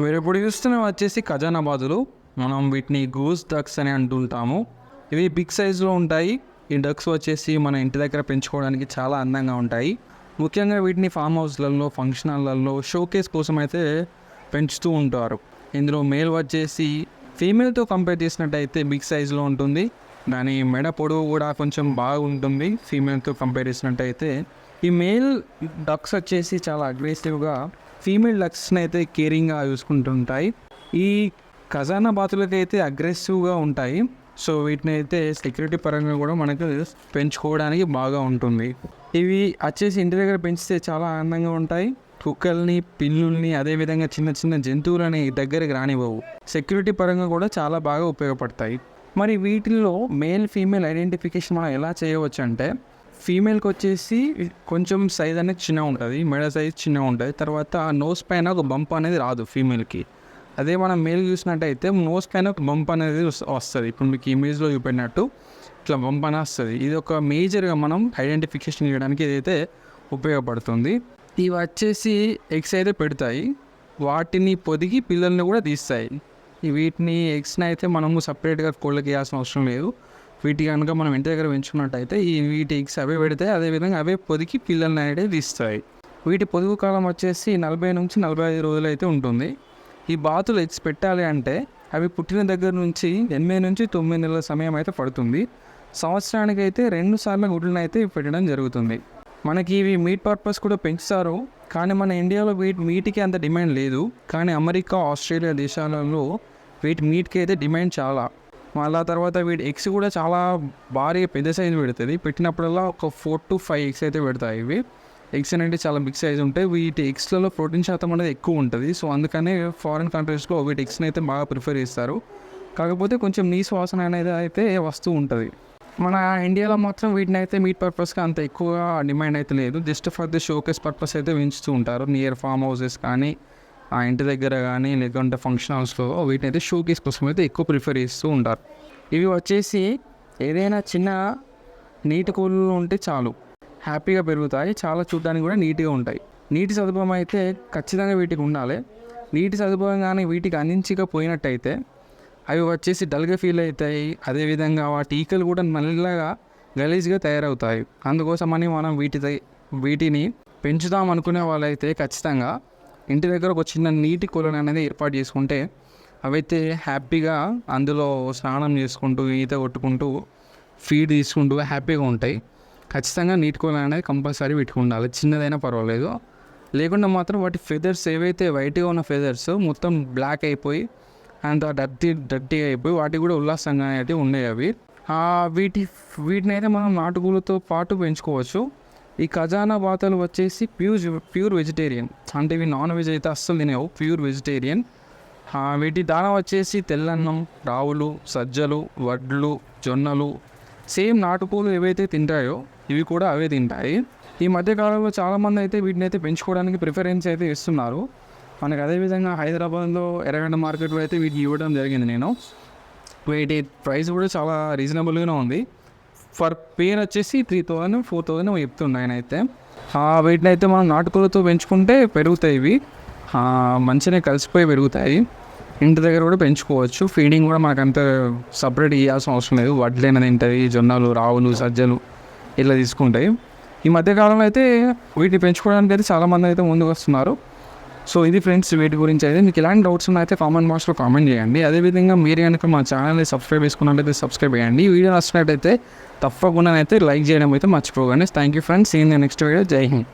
మీరు ఇప్పుడు చూస్తున్న వచ్చేసి ఖజానాబాదులు మనం వీటిని గూస్ డక్స్ అని అంటుంటాము. ఇవి బిగ్ సైజులో ఉంటాయి. ఈ డక్స్ వచ్చేసి మన ఇంటి దగ్గర పెంచుకోవడానికి చాలా అందంగా ఉంటాయి. ముఖ్యంగా వీటిని ఫామ్ హౌస్లలో ఫంక్షన్ హాల్లలో షోకేస్ కోసం అయితే పెంచుతూ ఉంటారు. ఇందులో మేల్ వచ్చేసి ఫీమేల్తో కంపేర్ చేసినట్టయితే బిగ్ సైజులో ఉంటుంది. దాని మెడ పొడవు కూడా కొంచెం బాగుంటుంది. ఫీమేల్తో కంపేర్ చేసినట్టయితే ఈ మేల్ డక్స్ వచ్చేసి చాలా అగ్రెసివ్గా ఫీమేల్ డక్స్ని అయితే కేరింగ్గా చూసుకుంటుంటాయి ఈ ఖజానా బాతులకి అయితే అగ్రెసివ్గా ఉంటాయి. సో వీటిని అయితే సెక్యూరిటీ పరంగా కూడా మనకు పెంచుకోవడానికి బాగా ఉంటుంది. ఇవి వచ్చేసి ఇంటి దగ్గర పెంచితే చాలా ఆనందంగా ఉంటాయి. కుక్కల్ని పిల్లుల్ని అదేవిధంగా చిన్న చిన్న జంతువులని దగ్గరికి రానివ్వవు. సెక్యూరిటీ పరంగా కూడా చాలా బాగా ఉపయోగపడతాయి. మరి వీటిల్లో మేల్ ఫీమేల్ ఐడెంటిఫికేషన్ మనం ఎలా చేయవచ్చు అంటే ఫీమేల్కి వచ్చేసి కొంచెం సైజ్ అనేది చిన్నగా ఉంటుంది. మెడ సైజ్ చిన్నగా ఉంటుంది. తర్వాత నోస్ పైన ఒక బంప్ అనేది రాదు ఫీమేల్కి. అదే మనం మేల్ చూసినట్టయితే నోస్ పైన ఒక బంప్ అనేది వస్తుంది. ఇప్పుడు మీకు ఇమేజ్లో చూపెట్టినట్టు ఇట్లా బంప్ అనేది వస్తుంది. ఇది ఒక మేజర్గా మనం ఐడెంటిఫికేషన్ చేయడానికి ఇదైతే ఉపయోగపడుతుంది ఇవి వచ్చేసి ఎగ్స్ అయితే పెడతాయి. వాటిని పొదిగి పిల్లల్ని కూడా తీస్తాయి. వీటిని ఎగ్స్ని అయితే మనము సపరేట్గా కోళ్ళకి వేయాల్సిన అవసరం లేదు. వీటి కనుక మనం ఇంటి దగ్గర పెంచుకున్నట్టయితే ఈ వీటి ఎగ్స్ అవే పెడితే అదేవిధంగా అవే పొదికి పిల్లల్ని అయితే తీస్తాయి. వీటి పొదుగు కాలం వచ్చేసి నలభై నుంచి నలభై ఐదు రోజులు అయితే ఉంటుంది. ఈ బాతులు ఎగ్స్ పెట్టాలి అంటే అవి పుట్టిన దగ్గర నుంచి ఎనిమిది నుంచి తొమ్మిది నెలల సమయం అయితే పడుతుంది. సంవత్సరానికి అయితే రెండు సార్లు గుడ్లను అయితే పెట్టడం జరుగుతుంది. మనకి ఇవి మీట్ పర్పస్ కూడా పెంచుతారు. కానీ మన ఇండియాలో వీటి మీట్కి అంత డిమాండ్ లేదు. కానీ అమెరికా ఆస్ట్రేలియా దేశాలలో వీటి మీట్కి అయితే డిమాండ్ చాలా. మళ్ళీ తర్వాత వీటి ఎగ్స్ కూడా చాలా భారీ పెద్ద సైజు పెడుతుంది. పెట్టినప్పుడల్లా ఒక ఫోర్ టు ఫైవ్ ఎగ్స్ అయితే పెడతాయి ఇవి. ఎగ్స్ అనేది చాలా బిగ్ సైజ్ ఉంటాయి. వీటి ఎగ్స్లలో ప్రోటీన్ శాతం అనేది ఎక్కువ ఉంటుంది. సో అందుకనే ఫారిన్ కంట్రీస్లో వీటి ఎగ్స్ని అయితే బాగా ప్రిఫర్ చేస్తారు. కాకపోతే కొంచెం నీ వాసన అనేది అయితే వస్తూ ఉంటుంది. మన ఇండియాలో మాత్రం వీటిని అయితే మీట్ పర్పస్గా అంత ఎక్కువగా డిమాండ్ అయితే లేదు. Just for the showcase purpose అయితే పెంచుతూ ఉంటారు. నియర్ ఫామ్ హౌసెస్ కానీ ఆ ఇంటి దగ్గర కానీ లేకుంటే ఫంక్షన్ హౌస్లో వీటిని అయితే షోకేస్ కోసం అయితే ఎక్కువ ప్రిఫర్ చేస్తూ ఉంటారు. ఇవి వచ్చేసి ఏదైనా చిన్న నీటి కూలు ఉంటే చాలు. హ్యాపీగా పెరుగుతాయి. చాలా చూడడానికి కూడా నీట్గా ఉంటాయి. నీటి సదుపాయం అయితే ఖచ్చితంగా వీటికి ఉండాలి. నీటి సదుపాయం కానీ వీటికి అందించకపోయినట్టయితే అవి వచ్చేసి డల్గా ఫీల్ అవుతాయి. అదేవిధంగా వాటి ఈకలు కూడా మెల్లగా గలీజ్గా తయారవుతాయి. అందుకోసమని మనం వీటి వీటిని పెంచుదాం అనుకునే వాళ్ళైతే ఖచ్చితంగా ఇంటి దగ్గర ఒక చిన్న నీటి కొలను అనేది ఏర్పాటు చేసుకుంటే అవైతే హ్యాపీగా అందులో స్నానం చేసుకుంటూ ఈత కొట్టుకుంటూ ఫీడ్ తీసుకుంటూ హ్యాపీగా ఉంటాయి. ఖచ్చితంగా నీటి కొలను అనేది కంపల్సరీ పెట్టుకుండాలి. చిన్నదైనా పర్వాలేదు. లేకుండా మాత్రం వాటి ఫెదర్స్ ఏవైతే వైట్గా ఉన్న ఫెదర్స్ మొత్తం బ్లాక్ అయిపోయి అంత డర్టీ డర్టీగా అయిపోయి వాటికి కూడా ఉల్లాసంగా అయితే ఉన్నాయి అవి వీటి వీటిని అయితే మనం నాటుకూలతో పాటు పెంచుకోవచ్చు. ఈ ఖజానా బాతలు వచ్చేసి ప్యూర్ ప్యూర్ వెజిటేరియన్. అంటే ఇవి నాన్ వెజ్ అయితే అస్సలు తినేవు ప్యూర్ వెజిటేరియన్. వీటి దాన వచ్చేసి తెల్లన్నం రావులు సజ్జలు వడ్లు జొన్నలు. సేమ్ నాటుకూలు ఏవైతే తింటాయో ఇవి కూడా అవే తింటాయి. ఈ మధ్యకాలంలో చాలామంది అయితే వీటిని అయితే పెంచుకోవడానికి ప్రిఫరెన్స్ అయితే ఇస్తున్నారు. మనకు అదేవిధంగా హైదరాబాద్లో ఎర్రగడ్డ మార్కెట్లో అయితే వీటికి ఇవ్వడం జరిగింది నేను. వీటి ప్రైస్ కూడా చాలా రీజనబుల్గానే ఉంది. ఫర్ పేర్ వచ్చేసి త్రీ థౌజండ్ ఫోర్ థౌజండ్ చెప్తుండే ఆయన అయితే ఆ, వీటిని అయితే మనం నాటుకూలతో పెంచుకుంటే పెరుగుతాయి ఇవి. మంచిగా కలిసిపోయి పెరుగుతాయి. ఇంటి దగ్గర కూడా పెంచుకోవచ్చు. ఫీడింగ్ కూడా మనకు అంత సపరేట్ ఇవ్వాల్సిన అవసరం లేదు. వడ్లైన తింటాయి జొన్నలు రావులు సజ్జలు ఇట్లా తీసుకుంటాయి. ఈ మధ్యకాలంలో అయితే వీటిని పెంచుకోవడానికి అయితే చాలామంది అయితే ముందుకు వస్తున్నారు. సో ఇది ఫ్రెండ్స్ వీటి గురించి అయితే మీకు ఇలాంటి డౌట్స్ ఉన్నాయితే కామెంట్ బాక్స్లో కామెంట్ చేయండి. అదేవిధంగా మీరు కనుక మా ఛానల్ని సబ్స్క్రైబ్ చేసుకున్నట్లయితే సబ్స్క్రైబ్ చేయండి. వీడియో నచ్చినట్టయితే తప్పకుండా అయితే లైక్ చేయడం అయితే మర్చిపోకండి. Thank you friends. See in next video. జై హింద్.